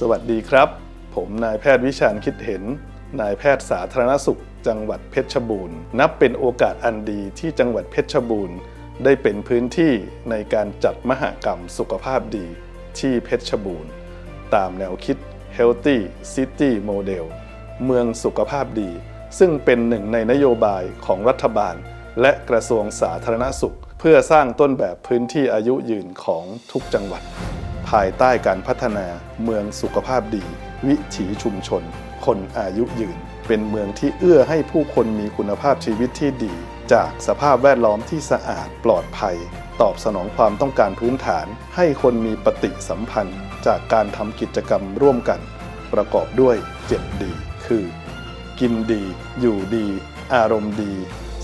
สวัสดีครับ ผมนายแพทย์วิชาญคิดเห็น นายแพทย์สาธารณสุข จังหวัดเพชรบูรณ์ นับเป็นโอกาสอันดีที่จังหวัดเพชรบูรณ์ ได้เป็นพื้นที่ในการจัดมหกรรมสุขภาพดีที่เพชรบูรณ์ ตามแนวคิด Healthy City Model เมืองสุขภาพดี ซึ่งเป็นหนึ่งในนโยบายของรัฐบาล และกระทรวงสาธารณสุข เพื่อสร้างต้นแบบพื้นที่อายุยืนของทุกจังหวัด ภายใต้การพัฒนาเมืองสุขภาพดี วิถีชุมชน คนอายุยืน เป็นเมืองที่เอื้อให้ผู้คนมีคุณภาพชีวิตที่ดี จากสภาพแวดล้อมที่สะอาดปลอดภัย ตอบสนองความต้องการพื้นฐาน ให้คนมีปฏิสัมพันธ์ จากการทำกิจกรรมร่วมกัน ประกอบด้วย7ดีคือ กินดี อยู่ดี อารมณ์ดี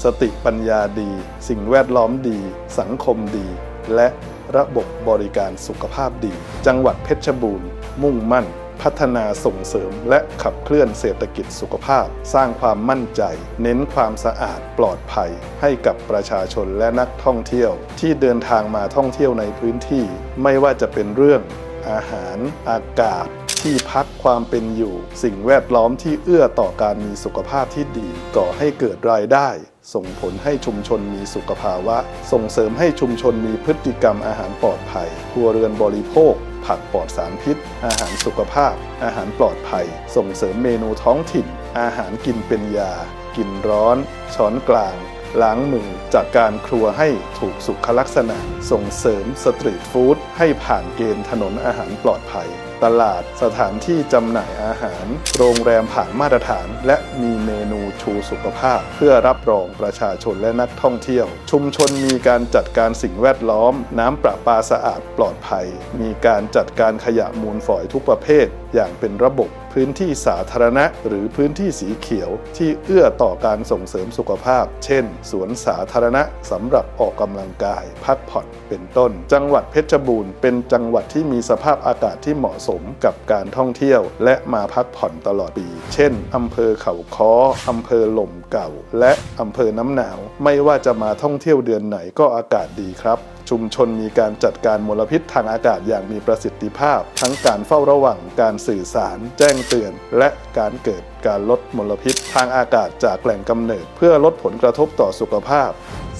สติปัญญาดี สิ่งแวดล้อมดี สังคมดี และ ระบบบริการสุขภาพดี จังหวัดเพชรบูรณ์ มุ่งมั่น พัฒนาส่งเสริม และขับเคลื่อนเศรษฐกิจสุขภาพ สร้างความมั่นใจ เน้นความสะอาดปลอดภัย ให้กับประชาชนและนักท่องเที่ยว ที่เดินทางมาท่องเที่ยวในพื้นที่ ไม่ว่าจะเป็นเรื่องอาหาร อากาศ ที่พักความเป็นอยู่ สิ่งแวดล้อมที่เอื้อต่อการมีสุขภาพที่ดี ก่อให้เกิดรายได้ ส่งผลให้ชุมชนมีสุขภาวะ ส่งเสริมให้ชุมชนมีพฤติกรรมอาหารปลอดภัยครัวเรือนบริโภค ผักปลอดสารพิษ อาหารสุขภาพ อาหารปลอดภัย ส่งเสริมเมนูท้องถิ่น อาหารกินเป็นยา กินร้อน ช้อนกลางล้างมือจัดการครัวให้ถูกสุขลักษณะ ส่งเสริมสตรีทฟู้ดให้ผ่านเกณฑ์ถนนอาหารปลอดภัย ตลาด สถานที่จำหน่ายอาหาร โรงแรมผ่านมาตรฐาน และมีเมนูชูสุขภาพ เพื่อรับรองประชาชนและนักท่องเที่ยว ชุมชนมีการจัดการสิ่งแวดล้อม น้ำประปาสะอาดปลอดภัย มีการจัดการขยะมูลฝอยทุกประเภท อย่างเป็นระบบพื้นที่สาธารณะ หรือพื้นที่สีเขียว ที่เอื้อต่อการส่งเสริมสุขภาพ เช่น สวนสาธารณะสำหรับออกกำลังกาย พักผ่อนเป็นต้น จังหวัดเพชรบูรณ์เป็นจังหวัดที่มีสภาพอากาศที่เหมาะสมกับการท่องเที่ยว และมาพักผ่อนตลอดปี เช่นอำเภอเขาค้ออำเภอหล่มเก่า และอำเภอน้ำหนาว ไม่ว่าจะมาท่องเที่ยวเดือนไหนก็อากาศดีครับชุมชนมีการจัดการมลพิษทางอากาศอย่างมีประสิทธิภาพ ทั้งการเฝ้าระวังการสื่อสาร แจ้งเตือน และการเกิดการลดมลพิษทางอากาศจากแหล่งกำเนิด เพื่อลดผลกระทบต่อสุขภาพ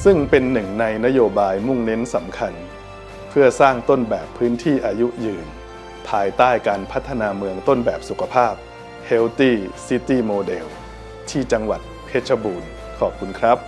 ซึ่งเป็นหนึ่งในนโยบายมุ่งเน้นสำคัญ เพื่อสร้างต้นแบบพื้นที่อายุยืน ภายใต้การพัฒนาเมืองต้นแบบสุขภาพ Healthy City Model ที่จังหวัดเพชรบูรณ์ ขอบคุณครับ